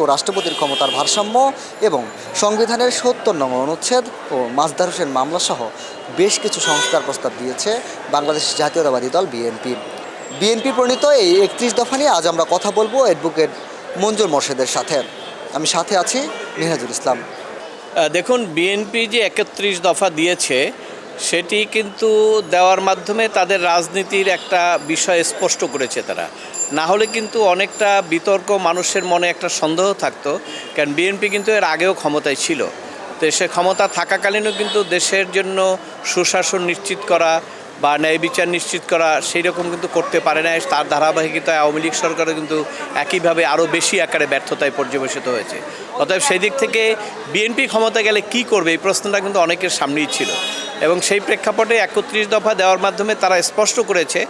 ও রাষ্ট্রপতির ক্ষমতার ভারসাম্য এবং সংবিধানের সত্তর নং অনুচ্ছেদ ও মাজদার হোসেন মামলা সহ বেশ কিছু সংস্কার প্রস্তাব দিয়েছে বাংলাদেশ জাতীয়তাবাদী দল বিএনপি। বিএনপি প্রণীত এই একত্রিশ দফা নিয়ে আজ আমরা কথা বলব অ্যাডভোকেট মঞ্জুর মোর্শেদের সাথে। আমি সাথে আছি মিনহাজুল ইসলাম। দেখুন, বিএনপি যে একত্রিশ দফা দিয়েছে, সেটি কিন্তু দেওয়ার মাধ্যমে তাদের রাজনীতির একটা বিষয় স্পষ্ট করেছে তারা। না হলে কিন্তু অনেকটা বিতর্ক মানুষের মনে একটা সন্দেহ থাকতো, কারণ বিএনপি কিন্তু এর আগেও ক্ষমতায় ছিল। তো সে ক্ষমতা থাকাকালীনও কিন্তু দেশের জন্য সুশাসন নিশ্চিত করা বা ন্যায় বিচার নিশ্চিত করা সেই রকম কিন্তু করতে পারে না তার ধারাবাহিকতায় আওয়ামী লীগ সরকারও কিন্তু একইভাবে আরও বেশি আকারে ব্যর্থতায় পর্যবেসিত হয়েছে। অতএব সেই দিক থেকে বিএনপি ক্ষমতা গেলে কি করবে এই প্রশ্নটা কিন্তু অনেকের সামনেই ছিল। এবং সেই প্রেক্ষাপটে একত্রিশ দফা দেওয়ার মাধ্যমে তারা স্পষ্ট করেছে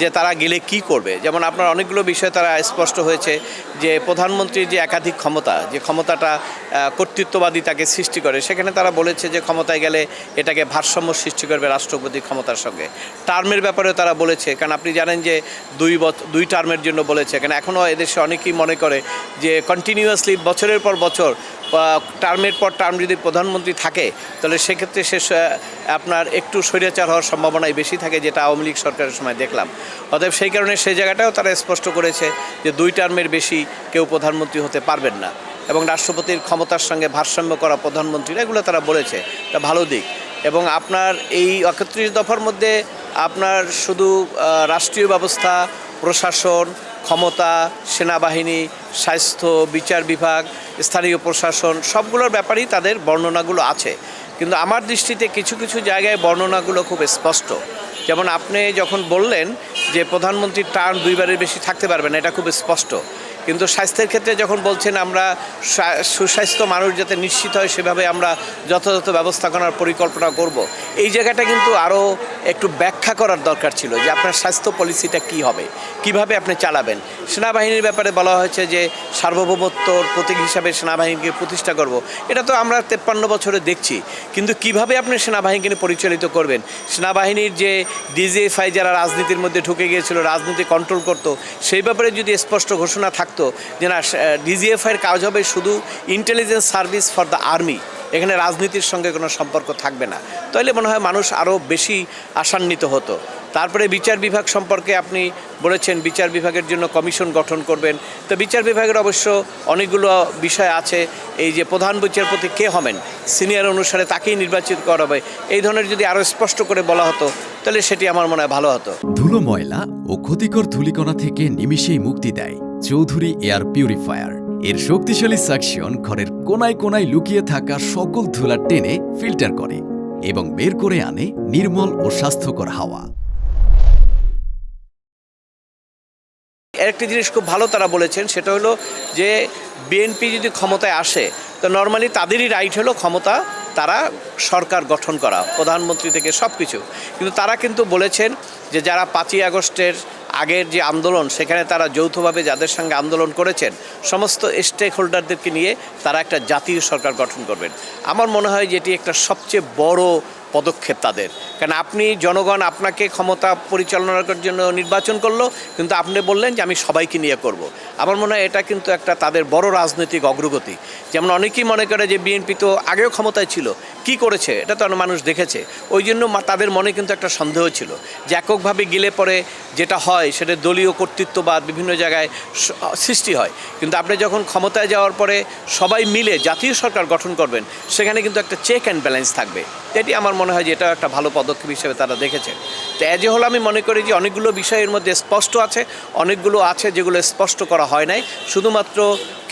যে তারা গেলে কি করবে? যেমন আপনার অনেকগুলো বিষয় তারা স্পষ্ট হয়েছে যে প্রধানমন্ত্রীর যে একাধিক ক্ষমতা, যে ক্ষমতাটা কর্তৃত্ববাদী তাকে সৃষ্টি করে, সেখানে তারা বলেছে যে ক্ষমতায় গেলে এটাকে ভারসাম্য সৃষ্টি করবে রাষ্ট্রপতির ক্ষমতার সঙ্গে। টার্মের ব্যাপারেও তারা বলেছে, কারণ আপনি জানেন যে দুই দুই টার্মের জন্য বলেছে, কারণ এখনও এদেশে অনেকেই মনে করে যে কন্টিনিউয়াসলি বছরের পর বছর টার্মের পর টার্ম যদি প্রধানমন্ত্রী থাকে, তাহলে সেক্ষেত্রে সে আপনার একটু স্বৈরাচার হওয়ার সম্ভাবনাই বেশি থাকে, যেটা আওয়ামী লীগ সরকারের সময় দেখলাম। অতএব সেই কারণে সেই জায়গাটাও তারা স্পষ্ট করেছে যে দুই টার্মের বেশি কেউ প্রধানমন্ত্রী হতে পারবেন না। এবং রাষ্ট্রপতির ক্ষমতার সঙ্গে ভারসাম্য করা প্রধানমন্ত্রীরা এগুলো তারা বলেছে। এটা ভালো দিক। এবং আপনার এই একত্রিশ দফার মধ্যে আপনার শুধু রাষ্ট্রীয় ব্যবস্থা, প্রশাসন, ক্ষমতা, সেনাবাহিনী, স্বাস্থ্য, বিচার বিভাগ, স্থানীয় প্রশাসন সবগুলোর ব্যাপারেই তাদের বর্ণনাগুলো আছে। কিন্তু আমার দৃষ্টিতে কিছু কিছু জায়গায় বর্ণনাগুলো খুব স্পষ্ট। যেমন আপনি যখন বললেন যে প্রধানমন্ত্রীর টার্ম দুইবারের বেশি থাকতে পারবে না, এটা খুব স্পষ্ট। কিন্তু স্বাস্থ্যের ক্ষেত্রে যখন বলছেন আমরা সুস্বাস্থ্য মানুষ যাতে নিশ্চিত হয়, সেভাবে আমরা যথাযথ ব্যবস্থা করার পরিকল্পনা করব। এই জায়গাটা কিন্তু আরও একটু ব্যাখ্যা করার দরকার ছিল যে আপনার স্বাস্থ্য পলিসিটা কি হবে, কীভাবে আপনি চালাবেন সেনাবাহিনীর ব্যাপারে বলা হয়েছে যে সার্বভৌমত্বর প্রতীক হিসাবে সেনাবাহিনীকে প্রতিষ্ঠা করব। এটা তো আমরা তেপ্পান্ন বছরে দেখছি কিন্তু কীভাবে আপনি সেনাবাহিনীকে পরিচালিত করবেন সেনাবাহিনীর যে ডিজিএফআই যারা রাজনীতির মধ্যে ঢুকে গিয়েছিল, রাজনীতি কন্ট্রোল করতো, সেই ব্যাপারে যদি স্পষ্ট ঘোষণা থাকতো যে না ডিজিএফআইয়ের কাজ হবে শুধু intelligence service for the army এখানে রাজনীতির সঙ্গে কোনো সম্পর্ক থাকবে না। তাহলে মনে হয় মানুষ আরও বেশি আশান্বিত হতো। তারপরে বিচার বিভাগ সম্পর্কে আপনি বলেছেন, বিচার বিভাগের জন্য কমিশন গঠন করবেন। তো বিচার বিভাগের অবশ্য অনেকগুলো বিষয় আছে। এই যে প্রধান বিচারপতি কে হবেন, সিনিয়র অনুসারে তাকেই নির্বাচিত করা হবে। এই ধরনের যদি আরও স্পষ্ট করে বলা হতো, তাহলে সেটি আমার মনে হয় ভালো হতো। ধুলো ময়লা ও ক্ষতিকর ধূলিকণা থেকে নিমিষেই মুক্তি দেয়। Chowdhury air purifier. এর শক্তিশালী সাকশন ঘরের কোনায় কোনায় লুকিয়ে থাকা সকল ধুলা টেনে ফিল্টার করে এবং বের করে আনে নির্মল ও স্বাস্থ্যকর হাওয়া। আরেকটি জিনিস খুব ভালো তারা বলেছেন, সেটা হলো যে বিএনপি যদি ক্ষমতায় আসে, তো নর্মালি তাদেরই রাইট হলো ক্ষমতা তারা সরকার গঠন করা, প্রধানমন্ত্রী থেকে সব কিছু কিন্তু তারা কিন্তু বলেছেন যে যারা পাঁচই আগস্টের আগের যে আন্দোলন, সেখানে তারা যৌথভাবে যাদের সঙ্গে আন্দোলন করেছেন, সমস্ত স্টেক হোল্ডারদেরকে নিয়ে তারা একটা জাতীয় সরকার গঠন করবেন। আমার মনে হয় যে এটি একটা সবচেয়ে বড় পদক্ষেপ তাদের। কারণ আপনি জনগণ আপনাকে ক্ষমতা পরিচালনার জন্য নির্বাচন করল, কিন্তু আপনি বললেন যে আমি সবাইকে নিয়ে করব। আমার মনে হয় এটা কিন্তু একটা তাদের বড় রাজনৈতিক অগ্রগতি। যেমন অনেকেই মনে করে যে বিএনপি তো আগেও ক্ষমতায় ছিল, কি করেছে এটা তো মানুষ দেখেছে। ওই জন্য তাদের মনে কিন্তু একটা সন্দেহ ছিল যে এককভাবে গেলে পরে যেটা হয় সেটা দলীয় কর্তৃত্ববাদ বিভিন্ন জায়গায় সৃষ্টি হয়। কিন্তু আপনি যখন ক্ষমতায় যাওয়ার পরে সবাই মিলে জাতীয় সরকার গঠন করবেন, সেখানে কিন্তু একটা চেক অ্যান্ড ব্যালেন্স থাকবে। এটি আমার মনে হয় যে এটা একটা ভালো পদক্ষেপ। হিসেবে তারা দেখেছেন। তো এজ এ হল আমি মনে করি যে অনেকগুলো বিষয়ের মধ্যে স্পষ্ট আছে, অনেকগুলো আছে যেগুলো স্পষ্ট করা হয় নাই। শুধুমাত্র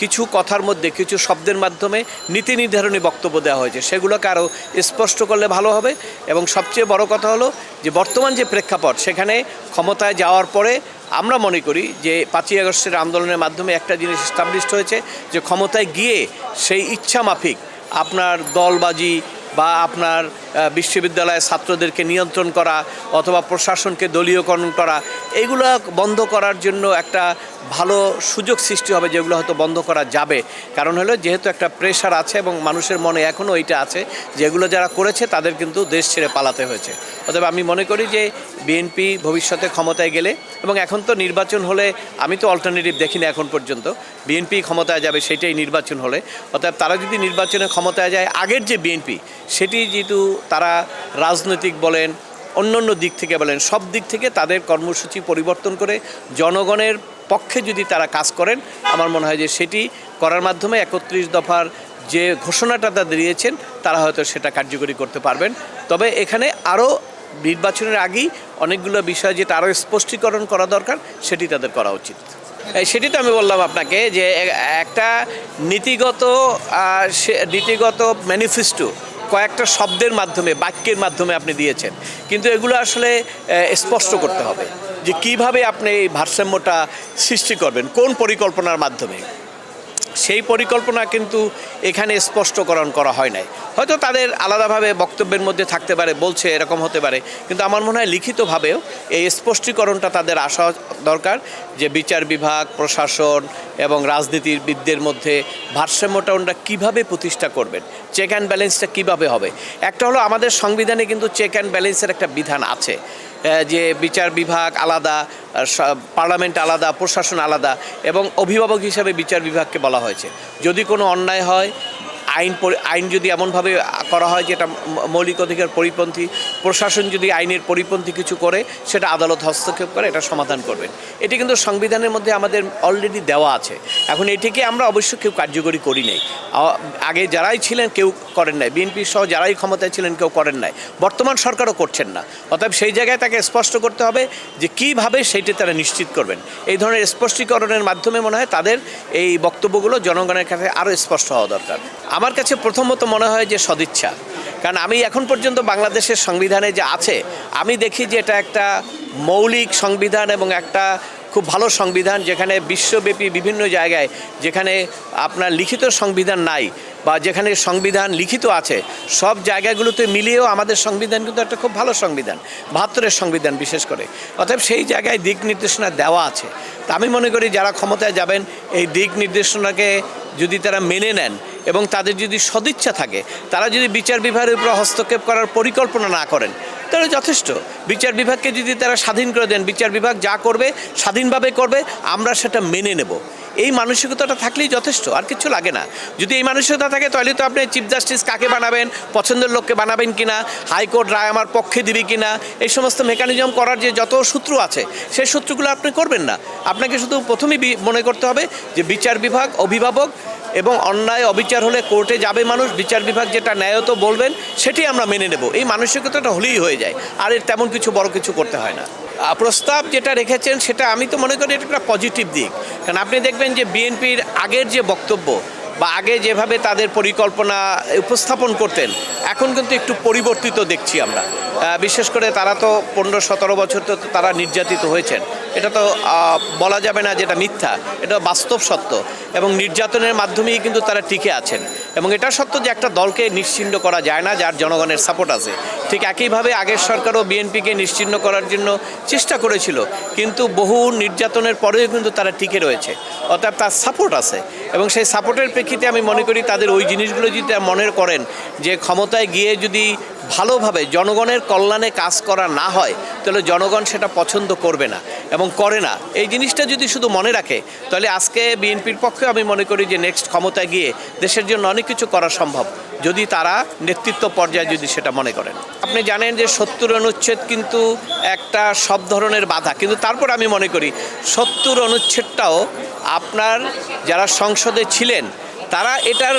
কিছু কথার মধ্যে, কিছু শব্দের মাধ্যমে নীতি নির্ধারণী বক্তব্য দেওয়া হয়েছে। সেগুলোকে আরও স্পষ্ট করলে ভালো হবে এবং সবচেয়ে বড় কথা হলো যে বর্তমান যে প্রেক্ষাপট, সেখানে ক্ষমতায় যাওয়ার পরে আমরা মনে করি যে পাঁচই আগস্টের আন্দোলনের মাধ্যমে একটা জিনিস এস্টাবলিশড হয়েছে যে ক্ষমতায় গিয়ে সেই ইচ্ছা মাফিক আপনার দলবাজি বা আপনার আহ, বিশ্ববিদ্যালয়ের ছাত্রদেরকে নিয়ন্ত্রণ করা অথবা প্রশাসনকে দলীয়করণ করা এইগুলো বন্ধ করার জন্য একটা ভালো সুযোগ সৃষ্টি হবে যেগুলো হয়তো বন্ধ করা যাবে। কারণ হলো যেহেতু একটা প্রেশার আছে এবং মানুষের মনে এখনও এইটা আছে যেগুলো যারা করেছে তাদের কিন্তু দেশ ছেড়ে পালাতে হয়েছে। অতএব আমি মনে করি যে বিএনপি ভবিষ্যতে ক্ষমতায় গেলে এবং এখন তো নির্বাচন হলে আমি তো অল্টারনেটিভ দেখি না এখন পর্যন্ত বিএনপি ক্ষমতায় যাবে সেটাই নির্বাচন হলে অতএব তারা যদি নির্বাচনে ক্ষমতায় যায় আগের যে বিএনপি সেটি যেহেতু তারা রাজনৈতিক বলেন অন্য অন্য দিক থেকে বলেন, সব দিক থেকে তাদের কর্মসূচি পরিবর্তন করে জনগণের পক্ষে যদি তারা কাজ করেন, আমার মনে হয় যে সেটি করার মাধ্যমে একত্রিশ দফার যে ঘোষণাটা তারা দিয়েছেন, তারা হয়তো সেটা কার্যকরী করতে পারবেন। তবে এখানে আরও নির্বাচনের আগেই অনেকগুলো বিষয় যেটা আরও স্পষ্টীকরণ করা দরকার, সেটি তাদের করা উচিত। সেটি তো আমি বললাম আপনাকে যে একটা নীতিগত নীতিগত ম্যানিফেস্টো কয়েকটা শব্দের মাধ্যমে, বাক্যের মাধ্যমে আপনি দিয়েছেন। কিন্তু এগুলো আসলে স্পষ্ট করতে হবে যে কীভাবে আপনি এই ভারসাম্যটা সৃষ্টি করবেন, কোন পরিকল্পনার মাধ্যমে? সেই পরিকল্পনা কিন্তু এখানে স্পষ্টকরণ করা হয় নাই। হয়তো তাদের আলাদাভাবে বক্তব্যের মধ্যে থাকতে পারে, বলছে এরকম হতে পারে, কিন্তু আমার মনে হয় লিখিতভাবেও এই স্পষ্টীকরণটা তাদের আসা দরকার যে বিচার বিভাগ, প্রশাসন এবং রাজনীতিবিদদের মধ্যে ভারসাম্যটা ওনারা কীভাবে প্রতিষ্ঠা করবেন চেক অ্যান্ড ব্যালেন্সটা কীভাবে হবে? একটা হলো আমাদের সংবিধানে কিন্তু চেক অ্যান্ড ব্যালেন্সের একটা বিধান আছে। যে বিচার বিভাগ আলাদা পার্লামেন্ট আলাদা, প্রশাসন আলাদা এবং অভিভাবক হিসাবে বিচার বিভাগকে বলা হয়েছে। যদি কোনো অন্যায় হয় আইন আইন যদি এমনভাবে করা হয় যেটা মৌলিক অধিকার পরিপন্থী, প্রশাসন যদি আইনের পরিপন্থী কিছু করে, সেটা আদালত হস্তক্ষেপ করে, এটা সমাধান করবেন। এটি কিন্তু সংবিধানের মধ্যে আমাদের অলরেডি দেওয়া আছে। এখন এটিকে আমরা অবশ্য কেউ কার্যকরী করি নাই। আগে যারাই ছিলেন কেউ করেন নাই। বিএনপি সহ যারাই ক্ষমতায় ছিলেন কেউ করেন নাই। বর্তমান সরকারও করছেন না। অতএব সেই জায়গায় তাকে স্পষ্ট করতে হবে যে কীভাবে সেইটি তারা নিশ্চিত করবেন। এই ধরনের স্পষ্টীকরণের মাধ্যমে মনে হয় তাদের এই বক্তব্যগুলো জনগণের কাছে আরও স্পষ্ট হওয়া দরকার। আমার কাছে প্রথমত মনে হয় যে সদিচ্ছা। কারণ আমি এখন পর্যন্ত বাংলাদেশের সংবিধানে যে আছে, আমি দেখি যে এটা একটা মৌলিক সংবিধান এবং একটা খুব ভালো সংবিধান যেখানে বিশ্বব্যাপী বিভিন্ন জায়গায় যেখানে আপনার লিখিত সংবিধান নাই বা যেখানে সংবিধান লিখিত আছে, সব জায়গাগুলোতে মিলিয়েও আমাদের সংবিধান কিন্তু একটা খুব ভালো সংবিধান, বাহাত্তরের সংবিধান বিশেষ করে। অতএব সেই জায়গায় দিক নির্দেশনা দেওয়া আছে। তা আমি মনে করি যারা ক্ষমতায় যাবেন, এই দিক নির্দেশনাকে যদি তারা মেনে নেন এবং তাদের যদি সদিচ্ছা থাকে, তারা যদি বিচার বিভাগের উপর হস্তক্ষেপ করার পরিকল্পনা না করেন তাহলে যথেষ্ট। বিচার বিভাগকে যদি তারা স্বাধীন করে দেন, বিচার বিভাগ যা করবে, স্বাধীনভাবে করবে, আমরা সেটা মেনে নেব। এই মানসিকতাটা থাকলেই যথেষ্ট, আর কিছু লাগে না। যদি এই মানসিকতা থাকে, তাহলে তো আপনি চিফ জাস্টিস কাকে বানাবেন, পছন্দের লোককে বানাবেন কি না হাইকোর্ট রায় আমার পক্ষে দিবে কিনা, এই সমস্ত মেকানিজম করার যে যত সূত্র আছে, সেই সূত্রগুলো আপনি করবেন না। আপনাকে শুধু প্রথমেই মনে করতে হবে যে বিচার বিভাগ অভিভাবক এবং অন্যায়, অবিচার হলে কোর্টে যাবে মানুষ, বিচার বিভাগ যেটা ন্যায়ত বলবেন সেটি আমরা মেনে নেব। এই মানসিকতাটা হলেই হয়ে যায়। আর এর তেমন কিছু বড় কিছু করতে হয় না। প্রস্তাব যেটা রেখেছেন, সেটা আমি তো মনে করি এটা একটা পজিটিভ দিক। কারণ আপনি দেখবেন যে বিএনপির আগের যে বক্তব্য বা আগে যেভাবে তাদের পরিকল্পনা উপস্থাপন করতেন, এখন কিন্তু একটু পরিবর্তিত দেখছি আমরা। বিশেষ করে তারা তো পনেরো, সতেরো বছর তো তারা নির্যাতিত হয়েছেন। এটা তো বলা যাবে না যেটা মিথ্যা, এটা বাস্তব সত্য। এবং নির্যাতনের মাধ্যমেই কিন্তু তারা টিকে আছেন। এবং এটা সত্য যে একটা দলকে নিশ্চিন্ন করা যায় না, যার জনগণের সাপোর্ট আছে। ঠিক একইভাবে আগের সরকারও বিএনপিকে নিশ্চিন্ন করার জন্য চেষ্টা করেছিল, কিন্তু বহু নির্যাতনের পরেও কিন্তু তারা টিকে রয়েছে। অর্থাৎ তার সাপোর্ট আছে এবং সেই সাপোর্টের প্রেক্ষিতে আমি মনে করি তাদের ওই জিনিসগুলো যদি মনে করেন যে ক্ষমতায় গিয়ে যদি ভালোভাবে জনগণের কল্যাণে কাজ করা না হয়, তাহলে জনগণ সেটা পছন্দ করবে না এবং করে না। এই জিনিসটা যদি শুধু মনে রাখে, তাহলে আজকে বিএনপির পক্ষে আমি মনে করি যে নেক্সট ক্ষমতায় গিয়ে দেশের জন্য অনেক কিছু করা সম্ভব, যদি তারা নেতৃত্ব পর্যায়ে যদি সেটা মনে করেন। আপনি জানেন যে সত্তর অনুচ্ছেদ কিন্তু একটা সব ধরনের বাধা, কিন্তু তারপর আমি মনে করি সত্তর অনুচ্ছেদটাও আপনার যারা সংসদে ছিলেন, তারা এটার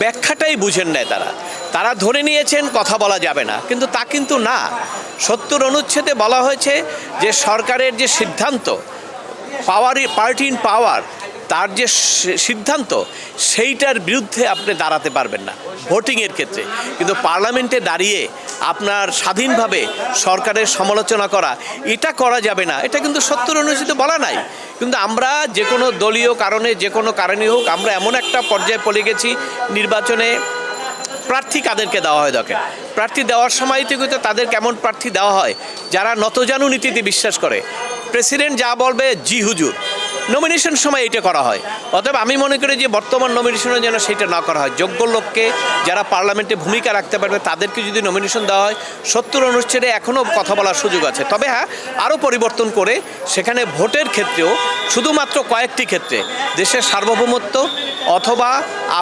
ব্যাখ্যাটাই বুঝেন নেয় তারা। তারা ধরে নিয়েছেন কথা বলা যাবে না। কিন্তু তা কিন্তু না। সত্তর অনুচ্ছেদে বলা হয়েছে যে সরকারের যে সিদ্ধান্ত পাওয়ার পার্টি ইন পাওয়ার তার যে সিদ্ধান্ত, সেইটার বিরুদ্ধে আপনি দাঁড়াতে পারবেন না ভোটিংয়ের ক্ষেত্রে। কিন্তু পার্লামেন্টে দাঁড়িয়ে আপনার স্বাধীনভাবে সরকারের সমালোচনা করা, এটা করা যাবে না। এটা কিন্তু সত্তর অনুচ্ছেদে বলা নাই। কিন্তু আমরা যে কোনো দলীয় কারণে, যে কোনো কারণে হোক, আমরা এমন একটা পর্যায়ে পড়ে গেছি, নির্বাচনে প্রার্থী কাদেরকে দেওয়া হয় দেখেন? প্রার্থী দেওয়ার সময় থেকে তো তাদের কেমন প্রার্থী দেওয়া হয়? যারা নতজানু নীতিতে বিশ্বাস করে। প্রেসিডেন্ট যা বলবে, জি হুজুর। নমিনেশন সময় এটা করা হয়। অতএব আমি মনে করি যে বর্তমান নমিনেশনে যেন সেটা না করা হয়। যোগ্য লোককে যারা পার্লামেন্টে ভূমিকা রাখতে পারবে, তাদেরকে যদি নমিনেশন দেওয়া হয়, সত্তর অনুচ্ছেদে এখনও কথা বলার সুযোগ আছে। তবে হ্যাঁ আরও পরিবর্তন করে সেখানে ভোটের ক্ষেত্রেও শুধুমাত্র কয়েকটি ক্ষেত্রে, দেশের সার্বভৌমত্ব অথবা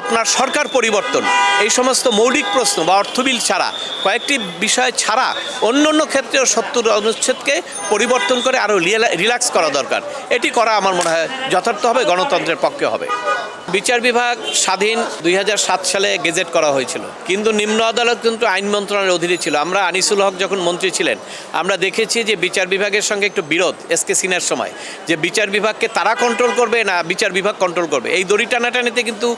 আপনার সরকার পরিবর্তন, এই সমস্ত মৌলিক প্রশ্ন বা অর্থবিল ছাড়া, কয়েকটি বিষয় ছাড়া অন্য অন্য ক্ষেত্রেও সত্তর অনুচ্ছেদকে পরিবর্তন করে আরও রিল্যাক্স করা দরকার। এটি করা আমার মনে হয় যথার্থ হবে, গণতন্ত্রের পক্ষে হবে। বিচার বিভাগ স্বাধীন দুই হাজার সাত সালে গেজেট করা হয়েছিল। কিন্তু নিম্ন আদালত কিন্তু আইন মন্ত্রণালয়ের অধীনে ছিল। আমরা আনিসুল হক যখন মন্ত্রী ছিলেন, আমরা দেখেছি যে বিচার বিভাগের সঙ্গে একটু বিরোধ এস কে সিনহার সময়, যে বিচার বিভাগকে তারা কন্ট্রোল করবে না বিচার বিভাগ কন্ট্রোল করবে। এই দড়ি টানাটানিতে কিন্তু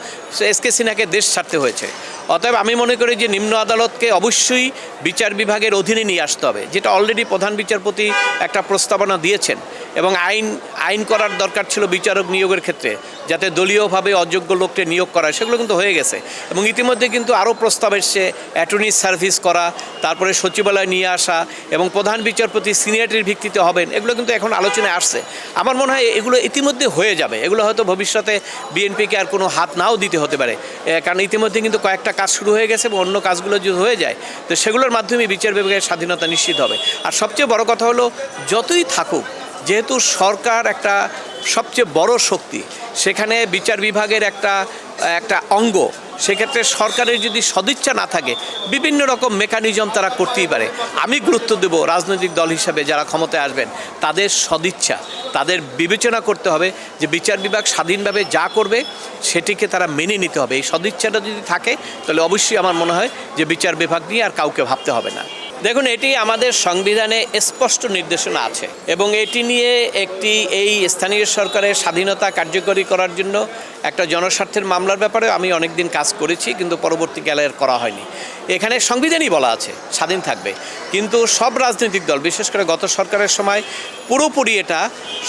এস কে সিনহাকে দেশ ছাড়তে হয়েছে। অতএব আমি মনে করি যে নিম্ন আদালতকে অবশ্যই বিচার বিভাগের অধীনে নিয়ে আসতে হবে, যেটা অলরেডি প্রধান বিচারপতি একটা প্রস্তাবনা দিয়েছেন। এবং আইন আইন করার দরকার ছিল বিচারক নিয়োগের ক্ষেত্রে, যাতে দলীয়ভাবে অযোগ্য লোককে নিয়োগ করা সেগুলো কিন্তু হয়ে গেছে। এবং ইতিমধ্যে কিন্তু আরও প্রস্তাব এসছে, অ্যাটর্নি সার্ভিস করা, তারপরে সচিবালয় নিয়ে আসা, এবং প্রধান বিচারপতি সিনিয়রিটির ভিত্তিতে হবেন, এগুলো কিন্তু এখন আলোচনায় আসছে। আমার মনে হয় এগুলো ইতিমধ্যে হয়ে যাবে, এগুলো হয়তো ভবিষ্যতে বিএনপিকে আর কোনো হাত নাও দিতে হতে পারে। কারণ ইতিমধ্যে কিন্তু কয়েকটা কাজ শুরু হয়ে গেছে এবং অন্য কাজগুলো যদি হয়ে যায়, তো সেগুলোর মাধ্যমে বিচার বিভাগের স্বাধীনতা নিশ্চিত হবে। আর সবচেয়ে বড় কথা হলো, যতই থাকুক যেহেতু সরকার একটা সবচেয়ে বড় শক্তি, সেখানে বিচার বিভাগের একটা একটা অঙ্গ, সেক্ষেত্রে সরকারের যদি সদিচ্ছা না থাকে, বিভিন্ন রকম মেকানিজম তারা করতেই পারে। আমি গুরুত্ব দেব রাজনৈতিক দল হিসাবে যারা ক্ষমতায় আসবেন, তাদের সদিচ্ছা, তাদের বিবেচনা করতে হবে যে বিচার বিভাগ স্বাধীনভাবে যা করবে, সেটিকে তারা মেনে নিতে হবে। এই সদিচ্ছাটা যদি থাকে, তাহলে অবশ্যই আমার মনে হয় যে বিচার বিভাগ নিয়ে আর কাউকে ভাবতে হবে না। দেখুন, এটি আমাদের সংবিধানে স্পষ্ট নির্দেশনা আছে এবং এটি নিয়ে একটি এই স্থানীয় সরকারের স্বাধীনতা কার্যকরী করার জন্য একটা জনস্বার্থের মামলার ব্যাপারে আমি অনেকদিন কাজ করেছি, কিন্তু পরবর্তীকালে আর করা হয়নি। এখানে সংবিধানই বলা আছে, স্বাধীন থাকবে। কিন্তু সব রাজনৈতিক দল, বিশেষ করে গত সরকারের সময়, পুরোপুরি এটা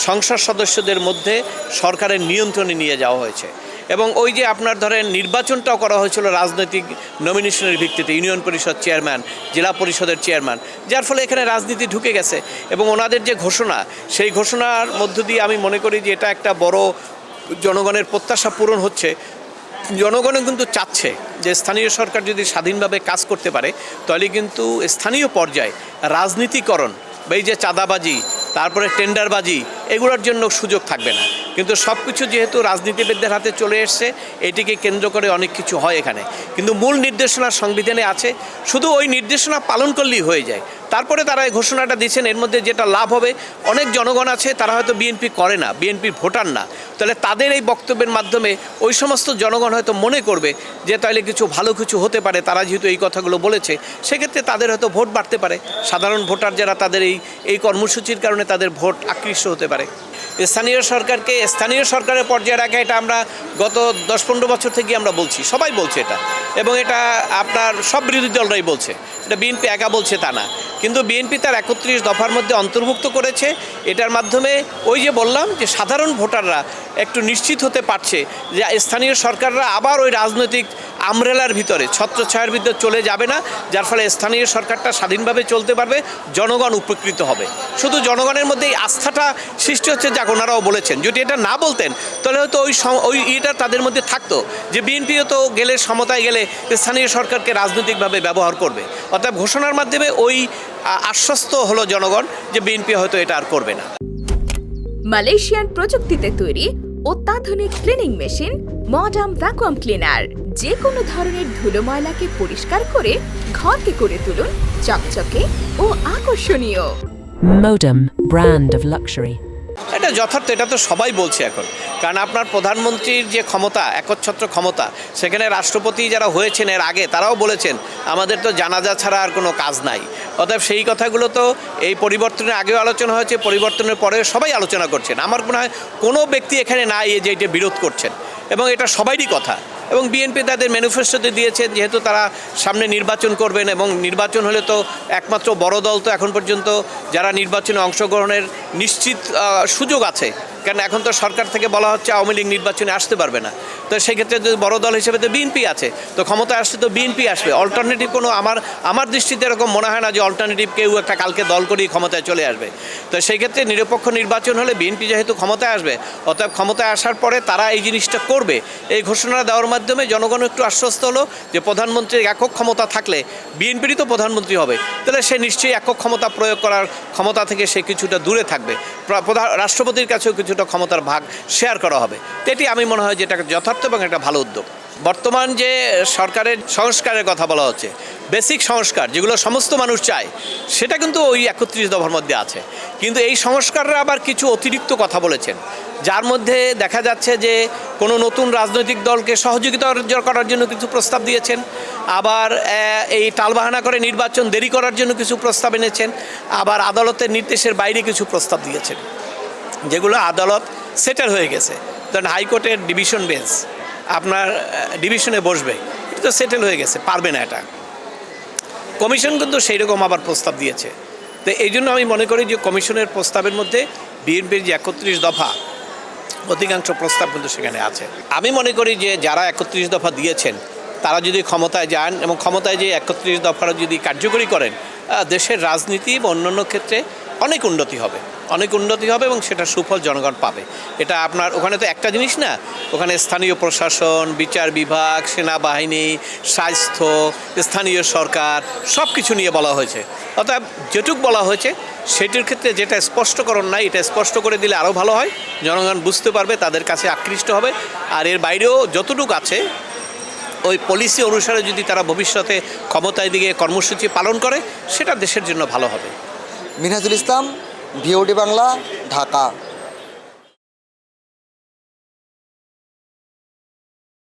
সংসদ সদস্যদের মধ্যে সরকারের নিয়ন্ত্রণে নিয়ে যাওয়া হয়েছে। এবং ওই যে আপনার ধরেন নির্বাচনটাও করা হয়েছিল রাজনৈতিক নমিনেশনের ভিত্তিতে, ইউনিয়ন পরিষদ চেয়ারম্যান জেলা পরিষদের চেয়ারম্যান যার ফলে এখানে রাজনীতি ঢুকে গেছে এবং ওনাদের যে ঘোষণা, সেই ঘোষণার মধ্য দিয়ে আমি মনে করি যে এটা একটা বড় জনগণের প্রত্যাশা পূরণ হচ্ছে। জনগণও কিন্তু চাচ্ছে যে স্থানীয় সরকার যদি স্বাধীনভাবে কাজ করতে পারে, তাহলে কিন্তু স্থানীয় পর্যায়ে রাজনীতিকরণ, বা এই যে চাঁদাবাজি, তারপরে টেন্ডারবাজি, এগুলোর জন্য সুযোগ থাকবে না। কিন্তু সব কিছু যেহেতু রাজনীতিবিদদের হাতে চলে এসছে, এটিকে কেন্দ্র করে অনেক কিছু হয় এখানে। কিন্তু মূল নির্দেশনা সংবিধানে আছে, শুধু ওই নির্দেশনা পালন করলেই হয়ে যায়। তারপরে তারা এই ঘোষণাটা দিচ্ছেন এর মধ্যে যেটা লাভ হবে, অনেক জনগণ আছে, তারা হয়তো বিএনপি করে না, বিএনপির ভোটার না। তাহলে তাদের এই বক্তব্যের মাধ্যমে ওই সমস্ত জনগণ হয়তো মনে করবে যে তাহলে কিছু ভালো কিছু হতে পারে, তারা যেহেতু এই কথাগুলো বলেছে, সেক্ষেত্রে তাদের হয়তো ভোট বাড়তে পারে। সাধারণ ভোটার যারা তাদের এই এই কর্মসূচির কারণে তাদের ভোট আকৃষ্ট হতে পারে। স্থানীয় সরকারকে, স্থানীয় সরকারের পর্যায়ে রাখা এটা আমরা গত দশ পনেরো বছর থেকে আমরা বলছি, সবাই বলছে এটা। এবং এটা আপনার সব বিরোধী দলরাই বলছে। এটা বিএনপি একা বলছে তা না। কিন্তু বিএনপি তার একত্রিশ দফার মধ্যে অন্তর্ভুক্ত করেছে। এটার মাধ্যমে ওই যে বললাম যে সাধারণ ভোটাররা একটু নিশ্চিত হতে পারছে যে স্থানীয় সরকাররা আবার ওই রাজনৈতিক আমরেলার ভিতরে, ছত্রছায়ার ভিতরে চলে যাবে না, যার ফলে স্থানীয় সরকারটা স্বাধীনভাবে চলতে পারবে, জনগণ উপকৃত হবে। শুধু জনগণের মধ্যে এই আস্থাটা সৃষ্টি হচ্ছে যা ওনারাও বলেছেন। যদি এটা না বলতেন, তাহলে হয়তো ওই ওই ইয়েটা তাদের মধ্যে থাকতো যে বিএনপিও তো গেলে, সমতায় গেলে স্থানীয় সরকারকে রাজনৈতিকভাবে ব্যবহার করবে। অর্থাৎ ঘোষণার মাধ্যমে ওই আশ্বস্ত হলো জনগণ যে বিএনপি হয়তো এটা আর করবে না মালয়েশিয়ান প্রযুক্তিতে তৈরি অত্যাধুনিক cleaning machine modern vacuum cleaner যে কোনো ধরনের ধুলো ময়লাকে পরিষ্কার করে ঘরকে করে তুলুন চকচকে ও আকর্ষণীয় Modem, brand of luxury. এটা যথার্থ, এটা তো সবাই বলছে এখন। কারণ আপনার প্রধানমন্ত্রীর যে ক্ষমতা, একচ্ছত্র ক্ষমতা, সেখানে রাষ্ট্রপতি যারা হয়েছেন এর আগে, তারাও বলেছেন, আমাদের তো জানাজা ছাড়া আর কোনো কাজ নাই। অতএব সেই কথাগুলো তো এই পরিবর্তনের আগেও আলোচনা হয়েছে, পরিবর্তনের পরে সবাই আলোচনা করছেন। আমার মনে হয় কোনো ব্যক্তি এখানে নাই যে এটা বিরোধ করছেন। এবং এটা সবারই কথা। এবং বিএনপি তাদের ম্যানিফেস্টোতে দিয়েছেন যেহেতু তারা সামনে নির্বাচন করবেন এবং নির্বাচন হলে তো একমাত্র বড় দল তো এখন পর্যন্ত যারা নির্বাচনে অংশগ্রহণের নিশ্চিত সুযোগ আছে। কারণ এখন তো সরকার থেকে বলা হচ্ছে আওয়ামী লীগ নির্বাচনে আসতে পারবে না। তো সেক্ষেত্রে যদি বড় দল হিসেবে তো বিএনপি আছে, তো ক্ষমতায় আসলে তো বিএনপি আসবে। অল্টারনেটিভ কোনো আমার আমার দৃষ্টিতে এরকম মনে হয় না যে অল্টারনেটিভ কেউ একটা কালকে দল করেই ক্ষমতায় চলে আসবে। তো সেই ক্ষেত্রে নিরপেক্ষ নির্বাচন হলে বিএনপি যেহেতু ক্ষমতায় আসবে, অতএব ক্ষমতায় আসার পরে তারা এই জিনিসটা করবে। এই ঘোষণা দেওয়ার মাধ্যমে জনগণ একটু আশ্বস্ত হলো যে প্রধানমন্ত্রীর একক ক্ষমতা থাকলে বিএনপিরই তো প্রধানমন্ত্রী হবে। তাহলে সে নিশ্চয়ই একক ক্ষমতা প্রয়োগ করার ক্ষমতা থেকে সে কিছুটা দূরে থাকবে। রাষ্ট্রপতির কাছেও কিছুটা ক্ষমতার ভাগ শেয়ার করা হবে। এটি আমি মনে হয় যে এটা যথার্থ এবং একটা ভালো উদ্যোগ। বর্তমান যে সরকারের সংস্কারের কথা বলা হচ্ছে বেসিক সংস্কার যেগুলো সমস্ত মানুষ চায়, সেটা কিন্তু ওই একত্রিশ দফার মধ্যে আছে। কিন্তু এই সংস্কাররা আবার কিছু অতিরিক্ত কথা বলেছেন, যার মধ্যে দেখা যাচ্ছে যে কোনো নতুন রাজনৈতিক দলকে সহযোগিতা করার জন্য কিছু প্রস্তাব দিয়েছেন, আবার এই টালবাহানা করে নির্বাচন দেরি করার জন্য কিছু প্রস্তাব এনেছেন, আবার আদালতের নির্দেশের বাইরে কিছু প্রস্তাব দিয়েছেন। যেগুলো আদালত সেটেল হয়ে গেছে। ধরেন হাইকোর্টের ডিভিশন বেঞ্চ আপনার ডিভিশনে বসবে। এটা তো সেটেল হয়ে গেছে, পারবে না এটা। কমিশন কিন্তু সেই রকম আবার প্রস্তাব দিয়েছে। তো এই জন্য আমি মনে করি যে কমিশনের প্রস্তাবের মধ্যে বিএনপির যে একত্রিশ দফা, অধিকাংশ প্রস্তাব কিন্তু সেখানে আছে। আমি মনে করি যে যারা একত্রিশ দফা দিয়েছেন, তারা যদি ক্ষমতায় যান এবং ক্ষমতায় যে একত্রিশ দফারা যদি কার্যকরী করেন দেশের রাজনীতি বা অন্যান্য ক্ষেত্রে অনেক উন্নতি হবে। অনেক উন্নতি হবে এবং সেটা সুফল জনগণ পাবে। এটা আপনার ওখানে তো একটা জিনিস না? ওখানে স্থানীয় প্রশাসন, বিচার বিভাগ, সেনাবাহিনী, স্বাস্থ্য, স্থানীয় সরকার সব কিছু নিয়ে বলা হয়েছে। অর্থাৎ যেটুক বলা হয়েছে, সেটির ক্ষেত্রে যেটা স্পষ্টকরণ নাই, এটা স্পষ্ট করে দিলে আরও ভালো হয়। জনগণ বুঝতে পারবে, তাদের কাছে আকৃষ্ট হবে। আর এর বাইরেও যতটুকু আছে, ওই পলিসি অনুসারে যদি তারা ভবিষ্যতে ক্ষমতায় দিকে কর্মসূচি পালন করে, সেটা দেশের জন্য ভালো হবে। মিনহাজুল ইসলাম ভিওডি বাংলা ঢাকা।